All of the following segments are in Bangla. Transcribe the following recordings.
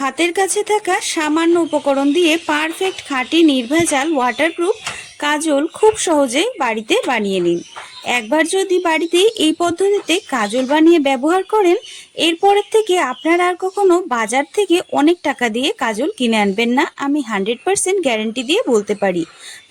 হাতের কাছে থাকা সামান্য উপকরণ দিয়ে পারফেক্ট খাঁটি নির্ভেজাল ওয়াটারপ্রুফ কাজল খুব সহজেই বাড়িতে বানিয়ে নিন। একবার যদি বাড়িতে এই পদ্ধতিতে কাজল বানিয়ে ব্যবহার করেন, এরপরের থেকে আপনার আর কখনো বাজার থেকে অনেক টাকা দিয়ে কাজল কিনে আনবেন না, আমি হান্ড্রেড পারসেন্ট গ্যারেন্টি দিয়ে বলতে পারি।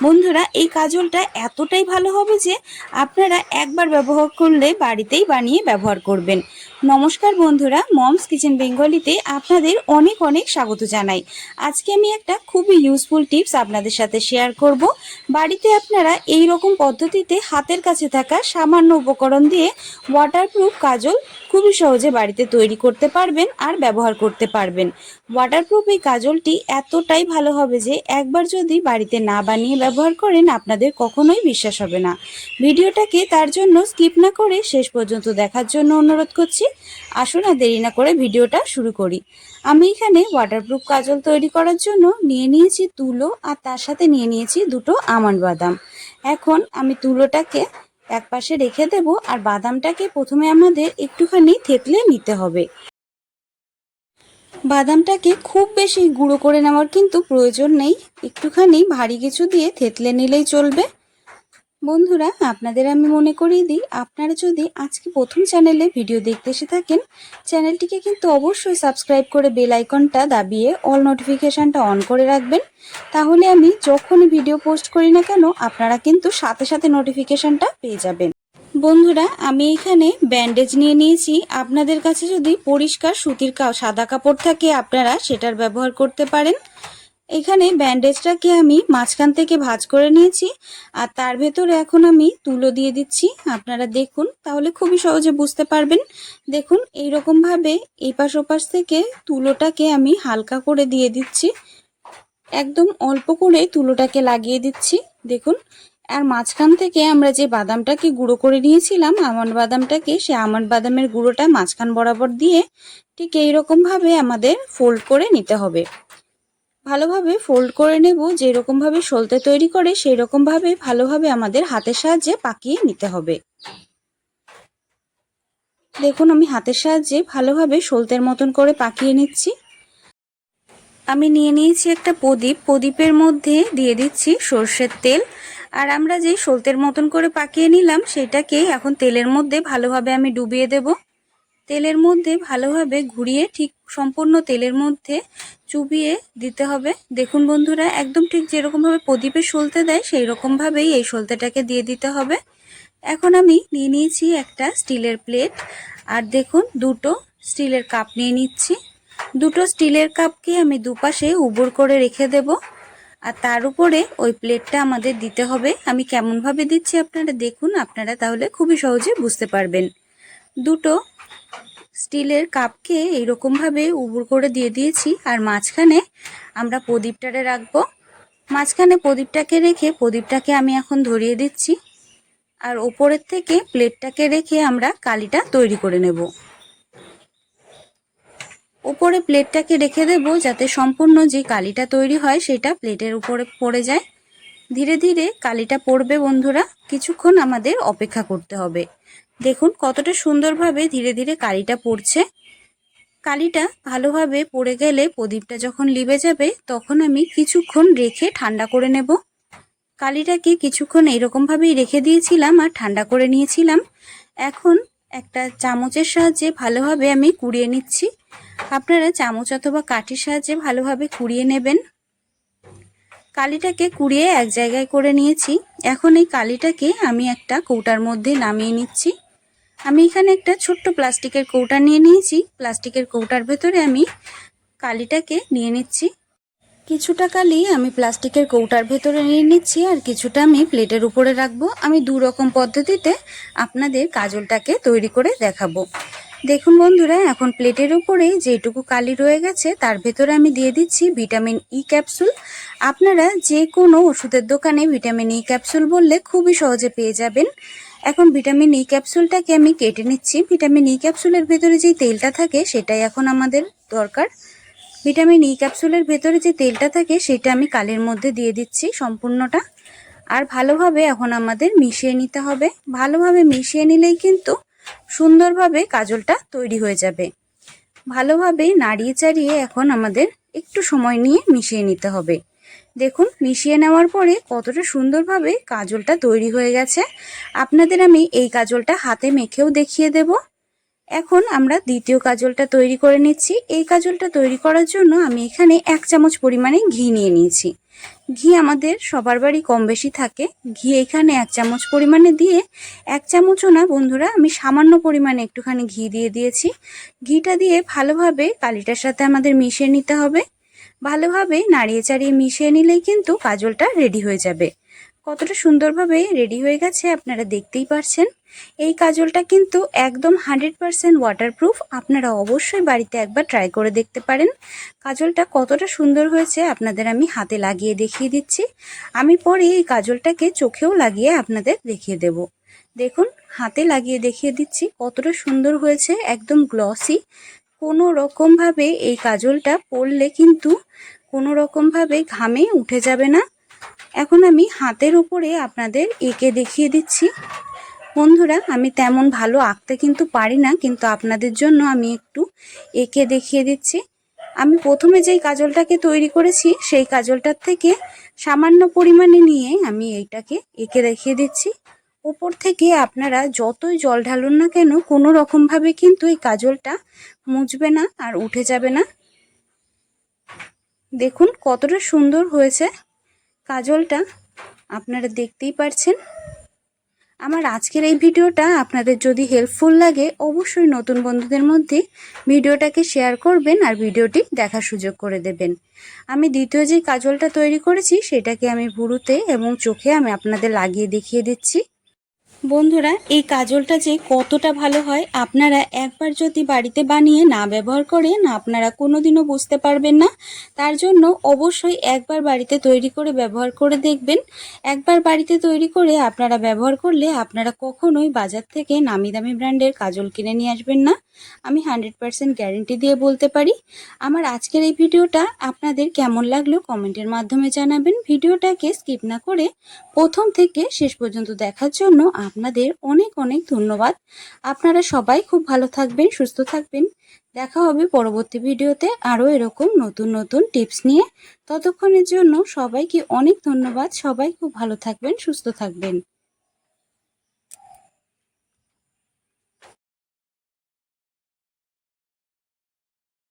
বন্ধুরা, এই কাজলটা এতটাই ভালো হবে যে আপনারা একবার ব্যবহার করলে বাড়িতেই বানিয়ে ব্যবহার করবেন। নমস্কার বন্ধুরা, মমস কিচেন বেঙ্গলিতে আপনাদের অনেক অনেক স্বাগত জানাই। আজকে আমি একটা খুবই ইউজফুল টিপস আপনাদের সাথে শেয়ার করব। বাড়িতে আপনারা এই রকম পদ্ধতিতে হাতের কাছে থাকা সামান্য উপকরণ দিয়ে ওয়াটারপ্রুফ কাজল খুবই সহজে বাড়িতে তৈরি করতে পারবেন আর ব্যবহার করতে পারবেন। ওয়াটারপ্রুফ এই কাজলটি এতটাই ভালো হবে যে একবার যদি বাড়িতে না বানিয়ে ব্যবহার করেন, আপনাদের কখনোই বিশ্বাস হবে না। ভিডিওটাকে তার জন্য স্কিপ না করে শেষ পর্যন্ত দেখার জন্য অনুরোধ করছি, আসুন আর দেরি না করে ভিডিওটা শুরু করি। আমি এখানে ওয়াটারপ্রুফ কাজল তৈরি করার জন্য নিয়ে নিয়েছি তুলো আর তার সাথে নিয়ে নিয়েছি দুটো আমন্ড বাদাম। এখন আমি তুলোটাকে এক পাশে রেখে দেব আর বাদামটাকে প্রথমে আমাদের একটুখানি থেতলে নিতে হবে। বাদামটাকে খুব বেশি গুঁড়ো করে নেওয়ার কিন্তু প্রয়োজন নেই। একটুখানি ভারী কিছু দিয়ে থেতলে নিলেই চলবে। বন্ধুরা, আপনাদের আমি মনে করিয়ে দিই, আপনারা যদি আজকে প্রথম চ্যানেলে ভিডিও দেখতে এসে থাকেন, চ্যানেলটিকে কিন্তু অবশ্যই সাবস্ক্রাইব করে বেল আইকনটা দাবিয়ে অল নোটিফিকেশানটা অন করে রাখবেন। তাহলে আমি যখনই ভিডিও পোস্ট করি না কেন, আপনারা কিন্তু সাথে সাথে নোটিফিকেশানটা পেয়ে যাবেন। বন্ধুরা, আমি এখানে ব্যান্ডেজ নিয়ে নিয়েছি। আপনাদের কাছে যদি পরিষ্কার সুতির সাদা কাপড় থাকে, আপনারা সেটার ব্যবহার করতে পারেন। এখানে ব্যান্ডেজটাকে আমি মাঝখান থেকে ভাজ করে নিয়েছি, আর তার ভেতরে এখন আমি তুলো দিয়ে দিচ্ছি। আপনারা দেখুন, তাহলে খুবই সহজে বুঝতে পারবেন। দেখুন এই ভাবে এই পাশ ওপাশ থেকে তুলোটাকে আমি হালকা করে দিয়ে দিচ্ছি। একদম অল্প করে তুলোটাকে লাগিয়ে দিচ্ছি। দেখুন, আর মাঝখান থেকে আমরা যে বাদামটাকে গুঁড়ো করে নিয়েছিলাম, আমন্ড বাদামটাকে, সে আমন্ড বাদামের গুঁড়োটা মাঝখান বরাবর দিয়ে ঠিক এইরকমভাবে আমাদের ফোল্ড করে নিতে হবে। ভালোভাবে ফোল্ড করে নেব, যেরকমভাবে সলতে তৈরি করে সেই রকমভাবে ভালোভাবে আমাদের হাতের সাহায্যে পাকিয়ে নিতে হবে। দেখুন, আমি হাতের সাহায্যে ভালোভাবে সলতের মতন করে পাকিয়ে নিচ্ছি। আমি নিয়ে নিয়েছি একটা প্রদীপ। প্রদীপের মধ্যে দিয়ে দিচ্ছি সর্ষের তেল। আর আমরা যে সলতের মতন করে পাকিয়ে নিলাম সেটাকে এখন তেলের মধ্যে ভালোভাবে আমি ডুবিয়ে দেব। তেলের মধ্যে ভালোভাবে ঘুরিয়ে ঠিক সম্পূর্ণ তেলের মধ্যে চুবিয়ে দিতে হবে। দেখুন বন্ধুরা, একদম ঠিক যেরকমভাবে প্রদীপে সলতে দেয় সেই রকমভাবেই এই সলতেটাকে দিয়ে দিতে হবে। এখন আমি নিয়ে নিয়েছি একটা স্টিলের প্লেট। আর দেখুন, দুটো স্টিলের কাপ নিয়ে নিচ্ছি। দুটো স্টিলের কাপকে আমি দুপাশে উবর করে রেখে দেব। আর তার উপরে ওই প্লেটটা আমাদের দিতে হবে। আমি কেমনভাবে দিচ্ছি আপনারা দেখুন, আপনারা তাহলে খুবই সহজে বুঝতে পারবেন। দুটো স্টিলের কাপকে এইরকমভাবে উবুর করে দিয়ে দিয়েছি আর মাঝখানে আমরা প্রদীপটারে রাখব। মাঝখানে প্রদীপটাকে রেখে, প্রদীপটাকে আমি এখন ধরিয়ে দিচ্ছি আর ওপরের থেকে প্লেটটাকে রেখে আমরা কালিটা তৈরি করে নেব। ওপরে প্লেটটাকে রেখে দেব যাতে সম্পূর্ণ যে কালিটা তৈরি হয় সেটা প্লেটের উপরে পড়ে যায়। ধীরে ধীরে কালিটা পড়বে বন্ধুরা, কিছুক্ষণ আমাদের অপেক্ষা করতে হবে। দেখুন কতটা সুন্দরভাবে ধীরে ধীরে কালিটা পড়ছে। কালিটা ভালোভাবে পড়ে গেলে প্রদীপটা যখন লিবে যাবে, তখন আমি কিছুক্ষণ রেখে ঠান্ডা করে নেব। কালিটাকে কিছুক্ষণ এরকমভাবেই রেখে দিয়েছিলাম আর ঠান্ডা করে নিয়েছিলাম। এখন একটা চামচের সাহায্যে ভালোভাবে আমি কুড়িয়ে নিচ্ছি। আপনারা চামচ অথবা কাঠির সাহায্যে ভালোভাবে কুড়িয়ে নেবেন। কালিটাকে কুড়িয়ে এক জায়গায় করে নিয়েছি। এখন এই কালিটাকে আমি একটা কৌটার মধ্যে নামিয়ে নিচ্ছি। আমি এখানে একটা ছোট্ট প্লাস্টিকের কৌটা নিয়ে নিয়েছি। প্লাস্টিকের কৌটার ভেতরে আমি কালিটাকে নিয়ে নিচ্ছি। কিছুটা কালি আমি প্লাস্টিকের কৌটার ভেতরে নিয়ে নিচ্ছি আর কিছুটা আমি প্লেটের উপরে রাখব। আমি দু রকম পদ্ধতিতে আপনাদের কাজলটাকে তৈরি করে দেখাবো। দেখুন বন্ধুরা, এখন প্লেটের উপরে যেটুকু কালি রয়ে গেছে, তার ভেতরে আমি দিয়ে দিচ্ছি ভিটামিন ই ক্যাপসুল। আপনারা যে কোনো ওষুধের দোকানে ভিটামিন ই ক্যাপসুল বললে খুবই সহজে পেয়ে যাবেন। এখন ভিটামিন ই ক্যাপসুলটাকে আমি কেটে নিচ্ছি। ভিটামিন ই ক্যাপসুলের ভেতরে যেই তেলটা থাকে, সেটাই এখন আমাদের দরকার। ভিটামিন ই ক্যাপসুলের ভেতরে যে তেলটা থাকে, সেটা আমি কালের মধ্যে দিয়ে দিচ্ছি সম্পূর্ণটা। আর ভালোভাবে এখন আমাদের মিশিয়ে নিতে হবে। ভালোভাবে মিশিয়ে নিলেই কিন্তু সুন্দরভাবে কাজলটা তৈরি হয়ে যাবে। ভালোভাবে নাড়িয়ে চাড়িয়ে এখন আমাদের একটু সময় নিয়ে মিশিয়ে নিতে হবে। দেখুন, মিশিয়ে নেওয়ার পরে কতটা সুন্দরভাবে কাজলটা তৈরি হয়ে গেছে। আপনাদের আমি এই কাজলটা হাতে মেখেও দেখিয়ে দেব। এখন আমরা দ্বিতীয় কাজলটা তৈরি করে নিচ্ছি। এই কাজলটা তৈরি করার জন্য আমি এখানে এক চামচ পরিমাণে ঘি নিয়ে নিয়েছি। ঘি আমাদের সবার বাড়ি কম বেশি থাকে। ঘি এখানে এক চামচ পরিমাণে দিয়ে এক চামচও না, বন্ধুরা, আমি সামান্য পরিমাণে একটুখানি ঘি দিয়ে দিয়েছি। ঘিটা দিয়ে ভালোভাবে কালিটার সাথে আমাদের মিশিয়ে নিতে হবে। ভালোভাবে নাড়িয়ে চাড়িয়ে মিশিয়ে নিলেই কিন্তু কাজলটা রেডি হয়ে যাবে। কতটা সুন্দরভাবে রেডি হয়ে গেছে আপনারা দেখতেই পারছেন। এই কাজলটা কিন্তু একদম হান্ড্রেড পারসেন্ট ওয়াটারপ্রুফ আপনারা অবশ্যই বাড়িতে একবার ট্রাই করে দেখতে পারেন। কাজলটা কতটা সুন্দর হয়েছে আপনাদের আমি হাতে লাগিয়ে দেখিয়ে দিচ্ছি। আমি পরে এই কাজলটাকে চোখেও লাগিয়ে আপনাদের দেখিয়ে দেব। দেখুন, হাতে লাগিয়ে দেখিয়ে দিচ্ছি কতটা সুন্দর হয়েছে, একদম গ্লসি কোনো রকমভাবে এই কাজলটা পরলে কিন্তু কোনো রকমভাবে ঘামে উঠে যাবে না। এখন আমি হাতের উপরে আপনাদের এঁকে দেখিয়ে দিচ্ছি। বন্ধুরা, আমি তেমন ভালো আঁকতে কিন্তু পারি না, কিন্তু আপনাদের জন্য আমি একটু এঁকে দেখিয়ে দিচ্ছি। আমি প্রথমে যেই কাজলটাকে তৈরি করেছি, সেই কাজলটার থেকে সামান্য পরিমাণে নিয়ে আমি এইটাকে এঁকে দেখিয়ে দিচ্ছি। ওপর থেকে আপনারা যতই জল ঢালুন না কেন, কোনো রকমভাবে কিন্তু এই কাজলটা মুছবে না আর উঠে যাবে না। দেখুন কতটা সুন্দর হয়েছে কাজলটা, আপনারা দেখতেই পারছেন। আমার আজকের এই ভিডিওটা আপনাদের যদি হেল্পফুল লাগে, অবশ্যই নতুন বন্ধুদের মধ্যে ভিডিওটাকে শেয়ার করবেন আর ভিডিওটি দেখার সুযোগ করে দেবেন। আমি দ্বিতীয় যে কাজলটা তৈরি করেছি, সেটাকে আমি ভুরুতে এবং চোখে আমি আপনাদের লাগিয়ে দেখিয়ে দিচ্ছি। বন্ধুরা, এই কাজলটা যে কতটা ভালো হয়, আপনারা একবার যদি বাড়িতে বানিয়ে না ব্যবহার করেন, আপনারা কোনোদিনও বুঝতে পারবেন না। তার জন্য অবশ্যই একবার বাড়িতে তৈরি করে ব্যবহার করে দেখবেন। একবার বাড়িতে তৈরি করে আপনারা ব্যবহার করলে আপনারা কখনোই বাজার থেকে নামি দামি ব্র্যান্ডের কাজল কিনে নিয়ে আসবেন না। আমি হান্ড্রেড পারসেন্ট গ্যারেন্টি দিয়ে বলতে পারি। আমার আজকের এই ভিডিওটা আপনাদের কেমন লাগল কমেন্টের মাধ্যমে জানাবেন। ভিডিওটাকে স্কিপ না করে প্রথম থেকে শেষ পর্যন্ত দেখার জন্য আপনাদের অনেক অনেক ধন্যবাদ। আপনারা সবাই খুব ভালো থাকবেন, সুস্থ থাকবেন। দেখা হবে পরবর্তী ভিডিওতে আরও এরকম নতুন নতুন টিপস নিয়ে। ততক্ষণের জন্য সবাইকে অনেক ধন্যবাদ। সবাই খুব ভালো থাকবেন, সুস্থ থাকবেন।